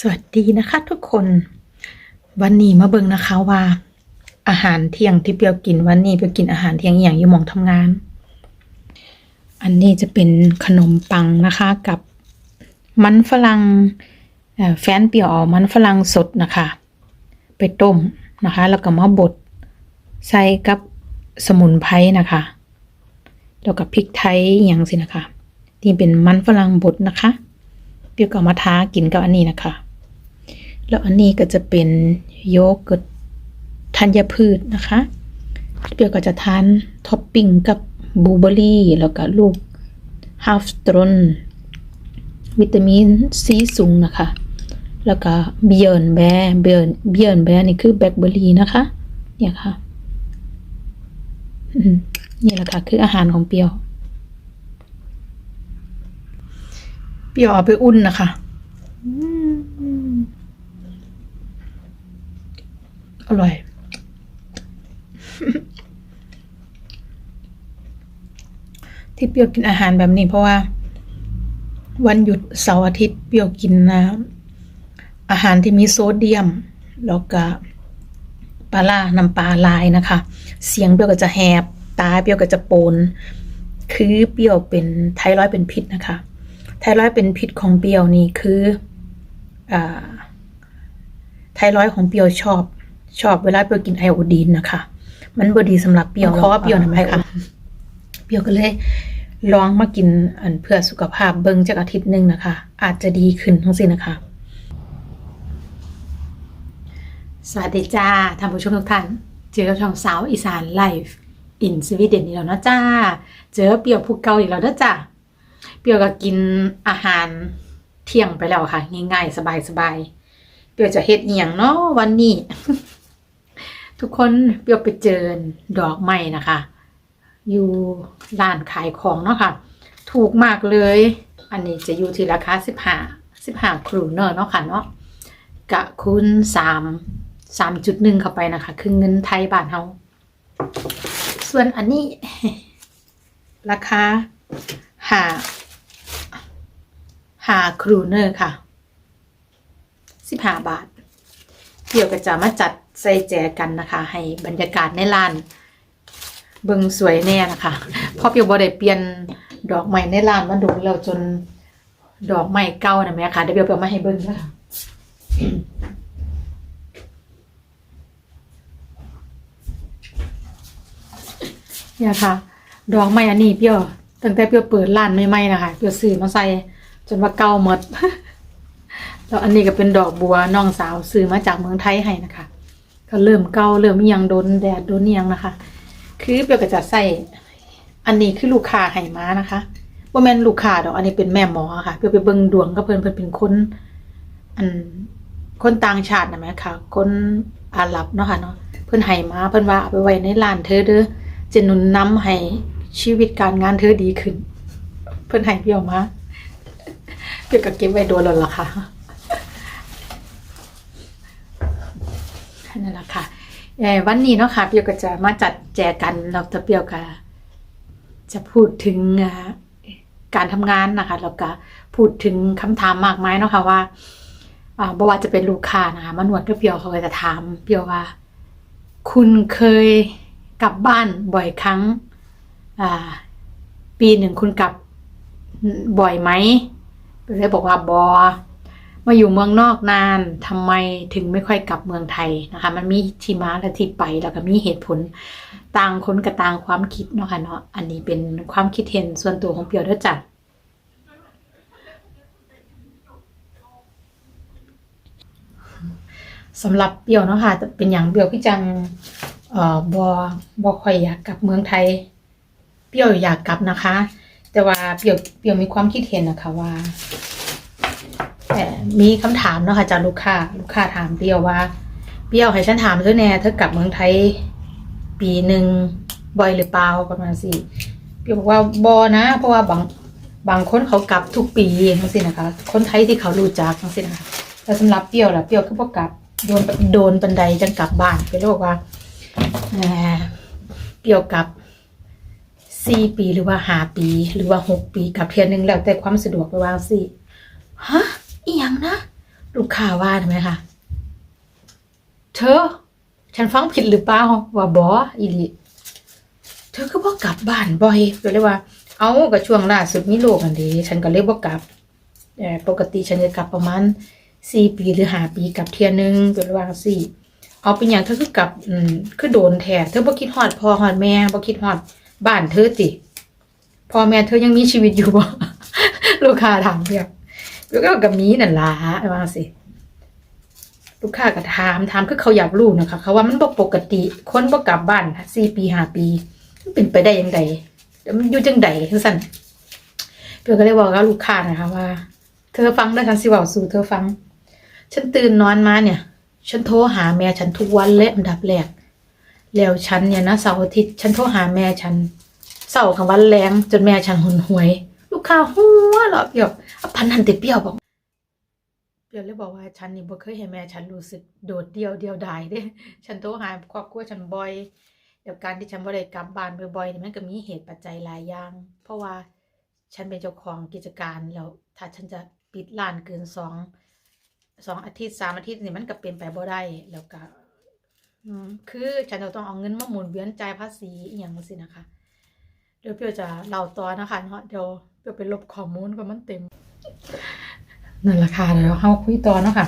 สวัสดีนะคะทุกคนวันนี้มาเบิ่งนะคะว่า อาหารเที่ยงที่เปียวกินวันนี้เปียวกินอาหารเที่ยงอย่างอยู่หมองทำงาน อันนี้จะเป็นขนมปังนะคะกับมันฝรั่งแฟนเปียวเอามันฝรั่งสดนะคะ ไปต้มนะคะ แล้วก็มาบดใส่กับสมุนไพรนะคะแล้วก็พริกไทยอย่างสินะคะที่เป็นมันฝรั่งบดนะคะเปียวก็มาท้ากินกับอันนี้นะคะ แล้วอันนี้ก็จะเป็นโยเกิร์ตธัญพืชนะคะเปรี้ยวก็จะทานท็อปปิ้งกับบลูเบอร์รี่ แล้วก็ลูกฮาฟสตรอนวิตามินซีสูงนะคะ แล้วก็เบียร์นแบร์เบียร์เบียร์นแบร์นี่คือแบล็คเบอร์รี่นะคะ เนี่ยค่ะนี่แหละค่ะ คืออาหารของเปรี้ยว เปรี้ยวเอาไปอุ่นนะคะอืม อร่อย ที่เปรี้ยวกินอาหารแบบนี้เพราะว่า วันหยุดเสาร์อาทิตย์เปรี้ยวกินนะอาหารที่มีโซเดียม แล้วก็ปลาล่าน้ำปลาลายนะคะ เสียงเปรี้ยวก็จะแหบ ตาเปรี้ยวก็จะโปน คือเปรี้ยวเป็นไทรอยเป็นพิษนะคะ ไทรอยเป็นพิษของเปรี้ยวนี่คืออไทรอยของเปรี้ยวชอบ ชอบเวลาเปรี้ยวกินไอโอดีนนะคะ มันบดีสำหรับเปรี้ยวเพราะว่าเปรี้ยวนะไหมคะเปรี้ยวก็เลยลองมากินอันเพื่อสุขภาพเบิ่งจากอาทิตย์หนึ่งนะคะ อาจจะดีขึ้นทั้งสิ้นนะคะ สวัสดีจ้าท่านผู้ชมทุกท่าน เจอกับช่องสาวอีสานไลฟ์อินสวีเดนอีกแล้วนะจ้า เจอเปรี้ยวภูเกาอีกแล้วนะจ้าเปรียวก็กินอาหารเที่ยงไปแล้วค่ะ ง่ายๆ สบายๆ เปรียวจะเฮ็ดเอียงเนาะวันนี้ ทุกคนเปียวไปเจอดอกไม้นะคะ อยู่ร้านขายของเนาะค่ะ ถูกมากเลย อันนี้จะอยู่ที่ราคาสิบห้าสิบห้าครูเนอร์เนาะค่ะเนาะกะคูณสามสามจุดหนึ่งเข้าไปนะคะ คือเงินไทยบาทเฮาส่วนอันนี้ ราคาหาหาครูเนอร์ค่ะสิบห้าบาท เดี๋ยวก็จะมาจัด ใส่แจกันนะคะ ให้บรรยากาศในร้าน เบิงสวยแน่นะคะพราะเปียวบอได้เปลี่ยนดอกไม้ในร้านมันดนแล้วจนดอกไม้เก่านะแม่ค่ะเดี๋ยวเปียวเอามาให้เบิ้งนะคะเนี่ยค่ะ ดอกไม้อันนี้เปียวตั้งแต่เปียวเปิดร้านใหม่ๆนะคะเปียวซื้อมาใส่จนว่าเก่าหมดแล้วอันนี้ก็เป็นดอกบัวน้องสาวซื้อมาจากเมืองไทยให้นะคะ ก็เริ่มเกาเริ่มยังโดนแดดโดนอิหยังนะคะ คือเปียก็จะใส่อันนี้คือลูกค้าให้มานะคะว่าแม่นลูกค้าดอกอันนี้เป็นแม่หมอค่ะเปียไปเบิ่งดวงก็เพิ่นเพิ่นเป็นคนอันคนต่างชาตินะแม่ค่ะ คนอาหรับเนาะค่ะเนาะเพิ่นให้มาเพิ่นว่าเอาไปไว้ในร้านเธอเด้อจะหนุนนำให้ชีวิตการงานเธอดีขึ้น เพิ่นให้เปียวมาเปียวก็เก็บไว้โดนแล้วล่ะค่ะนั่นแหละค่ะเอ่อ วันนี้เนาะค่ะเปียวก็จะมาจัดแจกันแล้วจะเปียวก็จะพูดถึงการทำงานนะคะแล้วก็พูดถึงคำถามมากมายเนาะค่ะว่าบ่ว่าจะเป็นลูกค้านะคะมานวดกับเปียวเขาก็จะถามเปียวว่า คุณเคยกลับบ้านบ่อยครั้งอ่าปีหนึ่งคุณกลับบ่อยไหมเปียวเลยบอกว่าบอ มาอยู่เมืองนอกนานทำไมถึงไม่ค่อยกลับเมืองไทยนะคะ มันมีที่มาและที่ไปแล้วก็มีเหตุผลต่างคนกับต่างความคิดเนาะค่ะเนาะอันนี้เป็นความคิดเห็นส่วนตัวของเปียวด้วยจ้ะสำหรับเปียวเนาะค่ะจะเป็นอย่างเปียวพี่จังเอ่อบอบอค่อยอยากกลับเมืองไทย เปียวอยากกลับนะคะ แต่ว่าเปียวเปียวมีความคิดเห็นนะคะว่า มีคำถามเนาะค่ะจากลูกค้า ลูกค้าถามเปียวว่าเปียวให้ฉันถามเธอแน่เธอกลับเมืองไทย ปีหนึ่งบ่อยหรือเปล่าประมาณสี่เปียวบอกว่าบอนะ เพราะว่าบางบางคนเขากลับทุกปีทั้งสิ้นนะคะ คนไทยที่เขารู้จักทั้งสิ้นนะคะแต่สำหรับเปียวล่ะเปียวคือบ่กลับโดนโดนบันไดจังกลับบ้านไปเลยบอกว่าเอ่อเกี่ยวกับสี่ปีหรือว่าหาปี หรือว่าหกปีกลับเทียนหนึ่งแล้วแต่ความสะดวกไปว่าสิฮะ อีหยังนะ ลูกค้าว่าทำไมคะเธอ ฉันฟังผิดหรือเปล่าว่าบออีหลีเธอก็บอกกลับบ้านบ่อยก็เลยว่า เอาก็ช่วงล่าสุดมีโรคอันดีฉันก็เลยบอกกลับแต่ปกติฉันจะกลับประมาณสี่ปีหรือห้าปีกลับเที่ยนึงก็เลยว่าสี่เอาเป็นอย่างเธอคือกลับอืมคือโดนแท้เธอบ่คิดฮอดพ่อฮอดแม่บ่คิดฮอดบ้านเธอติพ่อแม่เธอยังมีชีวิตอยู่บ่ลูกค้าถามเพียบ แล้วก็กับมีนั่นล่ะว่าสิลูกค้าก็ถามถามคือเขาอยากรู้นะคะเขาว่ามันบ่ปกติคนบ่กลับบ้านสี่ปีห้าปีมันเป็นไปได้ยังไงมันอยู่จังใดจังซั่นเพื่อก็เลยบอกกับลูกค้านะคะว่า เธอฟังแล้วฉันสิเว้าสู่เธอฟัง ฉันตื่นนอนมาเนี่ย ฉันโทรหาแม่ฉันทุกวันเลยอันดับแรกแล้วฉันเนี่ยนะเสาร์อาทิตย์ฉันโทรหาแม่ฉันเสาร์กับวันแรงจนแม่ฉันหุนหวย ค้าหัวเหรอเปียวอพันนันติเปรียวบอกเปรียวเลยบอกว่าฉันนี่บ่เคยเห็นแม่ฉันรู้สึกโดดเดี่ยวเดียวดายเด้ฉันโทรหาครอบครัวฉันบ่อยเดี๋ยวการที่ฉันบ่ได้กลับบ้านบ่อยๆนี่มันก็มีเหตุปัจจัยหลายอย่าง เพราะว่าฉันเป็นเจ้าของกิจการแล้วถ้าฉันจะปิดร้านเกินสองสองอาทิตย์สามอาทิตย์นี่มันก็เป็นไปบ่ได้แล้วก็คือฉันจะต้องเอาเงินมาหมุนเวียนจ่ายภาษีอย่างนี้สินะคะ เดี๋ยวเปียวจะเล่าต่อนะคะเนาะเดี๋ยว เปียวไปลบข้อมูลก็มันเต็มนั่นแหละค่ะเดี๋ยวเราคุยต่อเนาะค่ะ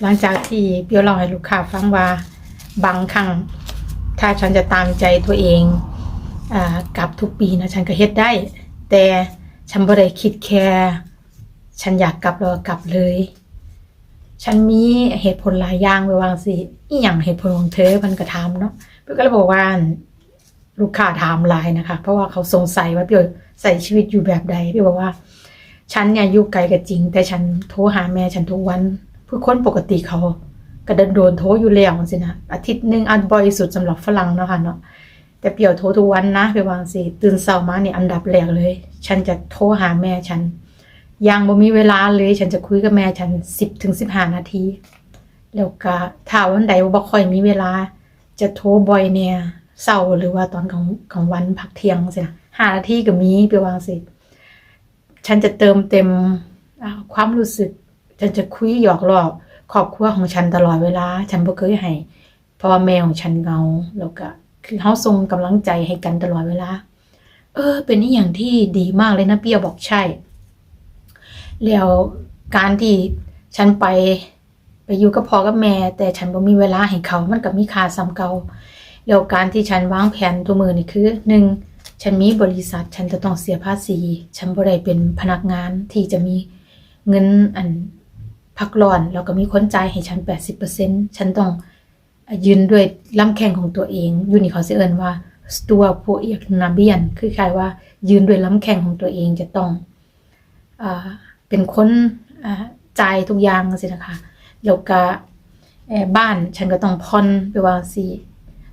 หลังจากที่เปียวเล่าให้ลูกค้าฟังว่าบางครั้งถ้าฉันจะตามใจตัวเองอ่ากลับทุกปีนะฉันก็เฮ็ดได้ แต่ฉันบ่ได้คิดแค่ฉันอยากกลับแล้วกลับเลย ฉันมีเหตุผลหลายอย่างไปวางสิอีหยังเหตุผลของเธอมันก็ถามเนาะเพื่อนก็เลยบอกว่า ลูกค้าถามหลายนะคะ เพราะว่าเขาสงสัยว่าพี่ใส่ชีวิตอยู่แบบใดพี่บอกว่า ฉันเนี่ยอยู่ไกลก็จริง แต่ฉันโทรหาแม่ฉันทุกวันเพื่อคนปกติเขาก็เดินโดนโทรอยู่แล้วสินะอาทิตย์หนึ่งอันบ่อยสุดสำหรับฝรั่งเนาะค่ะเนาะแต่เปี่ยวโทรทุกวันนะไปวางสิตื่นเช้ามาเนี่ยอันดับแรกเลย ฉันจะโทรหาแม่ฉันยังบ่มีเวลาเลยฉันจะคุยกับแม่ฉันสิบถึงสิบห้านาที แล้วก็ถ้าวันใดบ่ค่อยมีเวลา จะโทรบ่อยเนี่ย เช้าหรือว่าตอนของของวันพักเที่ยงสินะห้านาทีก็มีไปวางสิ ฉันจะเติมเต็มความรู้สึก ฉันจะคุยหยอกล้อครอบครัวของฉันตลอดเวลา ฉันบ่เคยให้พ่อแม่ของฉันเงาแล้วก็ คือเฮาส่งกำลังใจให้กันตลอดเวลา เออ เป็นอีหยังที่ดีมากเลยนะเปียบอกใช่ แล้วการที่ฉันไปไปอยู่กับพ่อกับแม่ แต่ฉันบ่มีเวลาให้เขา มันก็มีค่าซ้ำเก่า แล้วการที่ฉันวางแผนตัวมือนี่คือหนึ่งฉันมีบริษัทฉันจะต้องเสียภาษี ฉันบ่ได้เป็นพนักงานที่จะมีเงินอันพักร้อนแล้วก็มีคนจ่ายให้ฉัน 80%ฉันต้องยืนด้วยลำแข้งของตัวเองอยู่นี่เขาสิเอินว่าตัวโพเอกนาเบียน คือคล้ายว่ายืนด้วยลำแข้งของตัวเองจะต้องอเป็นคนจ่ายทุกอย่างสินะคะแล้วก็บ้านฉันก็ต้องผ่อนไปว่าสิ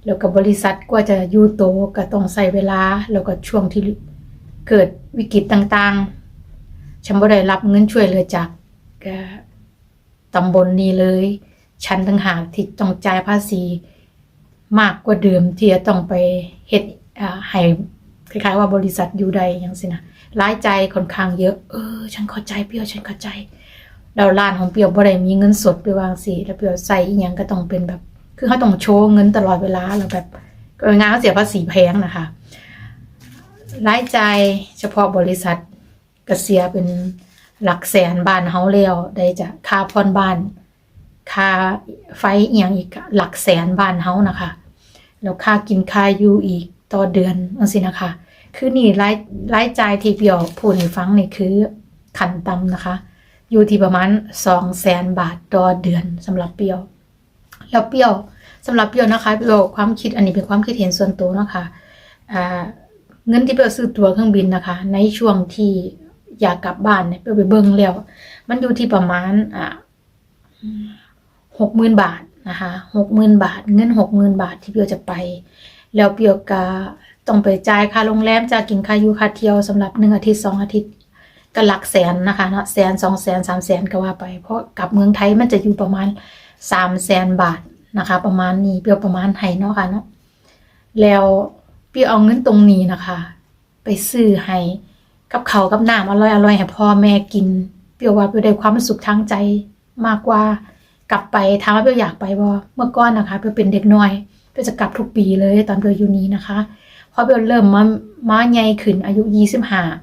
แล้วก็บบริษัทกว่าจะอยู่โตก็ต้องใช้เวลา แล้วก็ช่วงที่เกิดวิกฤตต่างๆ ฉันบ่ได้รับเงินช่วยเหลือจากตำบลนี้เลย ฉันต่างหากที่ต้องจ่ายภาษี มากกว่าเดิมที่จะต้องไปเฮ็ดอ่าให้คล้ายๆว่าบริษัทอยู่ใดอย่างสินะรายใจค่อนข้างเยอะ เออ ฉันเข้าใจเปรียวฉันเข้าใจแล้วร้านของเปียวบ่ได้มีเงินสดไปวางสิแล้วเปียวใส่อีหยังก็ต้องเป็นแบบ คือเขาต้องโชว์เงินตลอดเวลาแล้วแบบงานเขาเสียภาษีแพงนะคะรายจ่ายเฉพาะบริษัทก็เสียเป็นหลักแสนบ้านเฮาแล้วได้จะค่าผ่อนบ้าน ค่าไฟเอียงอีกหลักแสนบ้านเฮานะคะแล้วค่ากินค่าอยู่อีกต่อเดือนจังซี่นะคะ คือนี่รายรายจ่ายที่เปียวพูดให้ฟังนี่คือขันต่ำนะคะ อยู่ที่ประมาณสองแสนบาทต่อเดือนสำหรับเปียว แล้วเปียวสำหรับเปียวนะคะเปียวความคิดอันนี้เป็นความคิดเห็นส่วนตัวนะคะเงินที่เปียวซื้อตั๋วเครื่องบินนะคะ ในช่วงที่อยากกลับบ้านเนี่ยเปียวไปเบิ่งแล้ว มันอยู่ที่ประมาณอ่าหกหมื่นบาทนะคะหกหมื่นบาท เงินหกหมื่นบาทที่เปียวจะไป แล้วเปียวก็ต้องไปจ่ายค่าโรงแรมจ่ายกินค่าอยู่ค่าเที่ยวสำหรับหนึ่งอาทิตย์สองอาทิตย์ก็หลักแสนนะคะเนาะแสนสองแสนสามแสนก็ว่าไป เพราะกลับเมืองไทยมันจะอยู่ประมาณ สามแสนบาทนะคะ ประมาณนี้เปียวประมาณไทยเนาะค่ะเนาะแล้วเปียวเอาเงินตรงนี้นะคะ ไปซื้อให้กับเขากับน้ำอร่อยอร่อยให้พ่อแม่กิน เปียวว่าเปียวได้ความสุขทางใจมากกว่ากลับไปถามว่าเปียวอยากไปบ่เมื่อก่อนนะคะเปียวเป็นเด็กน้อยเปียวจะกลับทุกปีเลยตอนเปียวอยู่นี้นะคะพอเปียวเริ่มมามาใหญ่ขึ้นอายุ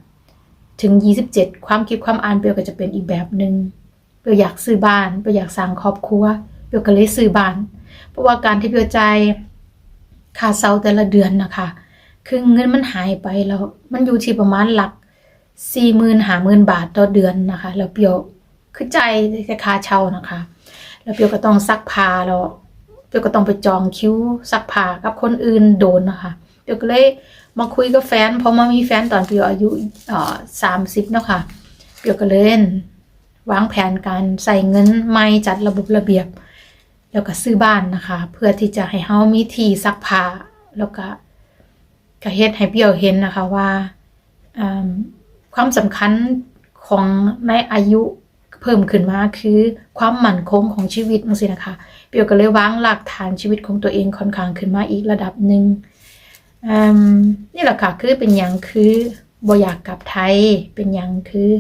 25ถึง27ความคิดความอ่านเปียวก็จะเป็นอีกแบบหนึ่ง เปียวอยากซื้อบ้านเปียวอยากสร้างครอบครัวเปียวก็เลยซื้อบ้าน เพราะว่าการที่เปียวจ่ายค่าเช่าแต่ละเดือนนะคะคือเงินมันหายไปแล้ว มันอยู่ที่ประมาณหลักสี่หมื่นห้าหมื่นบาทต่อเดือนนะคะ แล้วเปียวคือใจายแต่ค่าเช่านะคะ แล้วเปียวก็ต้องซักผ้าแล้วเปียวก็ต้องไปจองคิวซักผ้ากับคนอื่นโดนนะคะเปียวก็เลยมาคุยกับแฟนพอมามีแฟนตอนเปียวอายุสามสิบเนาะค่ะเปียวก็เล่น วางแผนการใส่เงินไม่จัดระบบระเบียบ แล้วก็ซื้อบ้านนะคะ เพื่อที่จะให้เฮามีที่ซักผ้าแล้วก็ก็เฮ็ดให้เปียวเห็นนะคะว่าความสำคัญของในอายุเพิ่มขึ้นมาคือความมั่นคงของชีวิตจังซี่นะคะ เปียวก็เลยวางหลักฐานชีวิตของตัวเองค่อนข้างขึ้นมาอีกระดับหนึ่งนี่แหละค่ะคือเป็นอย่างคือบ่อยากกลับไทยเป็นอย่างคือ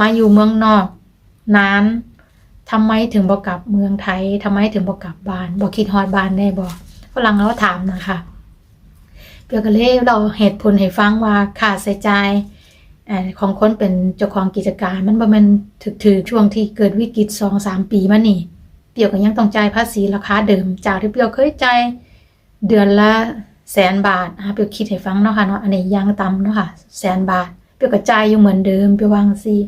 มาอยู่เมืองนอก นานทำไมถึงบ่กลับเมืองไทยทำไมถึงบ่กลับบ้านบ่คิดฮอดบ้านได้บ่ฝรั่งเขาถามนะคะเปียก็เลยเราเหตุผลให้ฟังว่าค่าใช้จ่ายเอ่อของคนเป็นเจ้าของกิจการ มันบ่แม่นถึกถือช่วงที่เกิดวิกฤต2-3ปีมานี่ เปียก็ยังต้องจ่ายภาษีราคาเดิม จากที่เปียเคยจ่ายเดือนละแสนบาทนะคะเปียคิดให้ฟังเนาะค่ะเนาะอันนี้ยังต่ำเนาะค่ะแสนบาท เปียวก็จ่ายอยู่เหมือนเดิมเปียววางซี่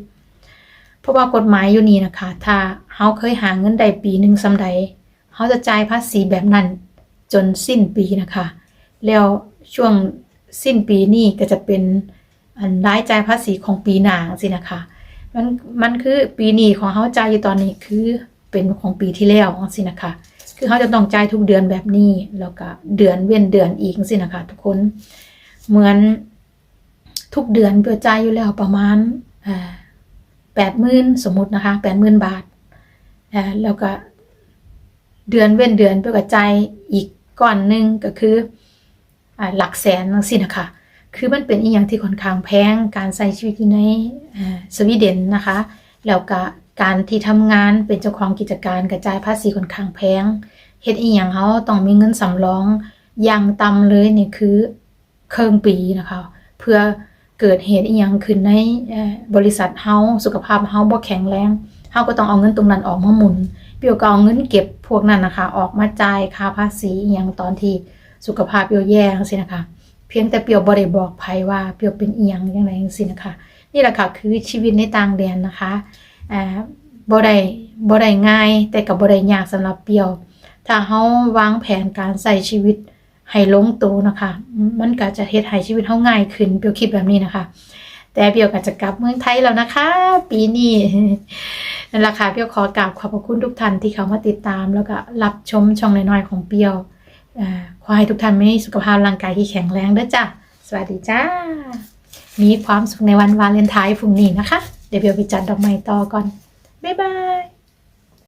เพราะว่ากฎหมายอยู่นี่นะคะ ถ้าเฮาเคยหาเงินได้ปีหนึ่งส่าใดเฮาจะจ่ายภาษีแบบนั้น จนสิ้นปีนะคะ แล้วช่วงสิ้นปีนี้ก็จะเป็นอันรายจ่ายภาษีของปีหน้าสินะคะมันมันคือปีนี้ของเขาจ่ายอยู่ตอนนี้คือเป็นของปีที่แล้วสินะคะ คือเขาจะต้องจ่ายทุกเดือนแบบนี้แล้วก็เดือนเว้นเดือนอีกสินะคะ ทุกคนเหมือนทุกเดือนเพื่อจ่ายอยู่แล้วประมาณ แปดหมื่นสมมตินะคะแปดหมื่นบาทแล้วก็เดือนเว้นเดือนเพื่อกระจายอีกก้อนหนึ่งก็คืออหลักแสนจังซี่นะคะคือมันเป็นอีหยังที่ค่อนข้างแพงการใช้ชีวิตอยู่ในสวีเดนนะคะแล้วก็การที่ทำงานเป็นเจ้าของกิจการกระจายภาษีค่อนข้างแพงเฮ็ดอีหยังเฮาต้องมีเงินสำรองอย่างต่ำเลยเนี่ยคือเครึ่งปีนะคะ เพื่อ เกิดเหตุอีหยังขึ้นในบริษัทเฮาสุขภาพเฮาบ่แข็งแรงเฮาก็ต้องเอาเงินตรงนั้นออกมาหมุนเปียวก็เอาเงินเก็บพวกนั้นนะคะ ออกมาจ่ายค่าภาษีอหย่างตอนที่สุขภาพเปียวแย่จังซี่นะคะ เพียงแต่เปียวบ่ได้บอกไผว่าเปียวเป็นอีหยังจังไดจังซี่นะคะ นี่แหละค่ะคือชีวิตในต่างแดนนะคะอ่าบ่ได้บ่ได้ง่าย แต่ก็บ่ได้ยากสำหรับเปียว ถ้าเฮาวางแผนการใช้ชีวิต ให้ลงตัวนะคะ มันก็จะเฮ็ดให้ชีวิตเฮาง่ายขึ้นเปียวคิดแบบนี้นะคะ แต่เปียวก็จะกลับเมืองไทยแล้วนะคะ ปีนี้นั่นแหละค่ะเปียวขอกราบขอบพระคุณทุกท่านที่เข้ามาติดตาม แล้วก็รับชมช่องน้อยๆของเปียวขอให้ทุกท่านมีสุขภาพร่างกายที่แข็งแรงด้อจ้ะสวัสดีจ้า มีความสุขในวันวาเลนไทน์พรุ่งนี้นะคะ เดี๋ยวเปียวไปจัดดอกไม้ต่อก่อน บ๊ายบาย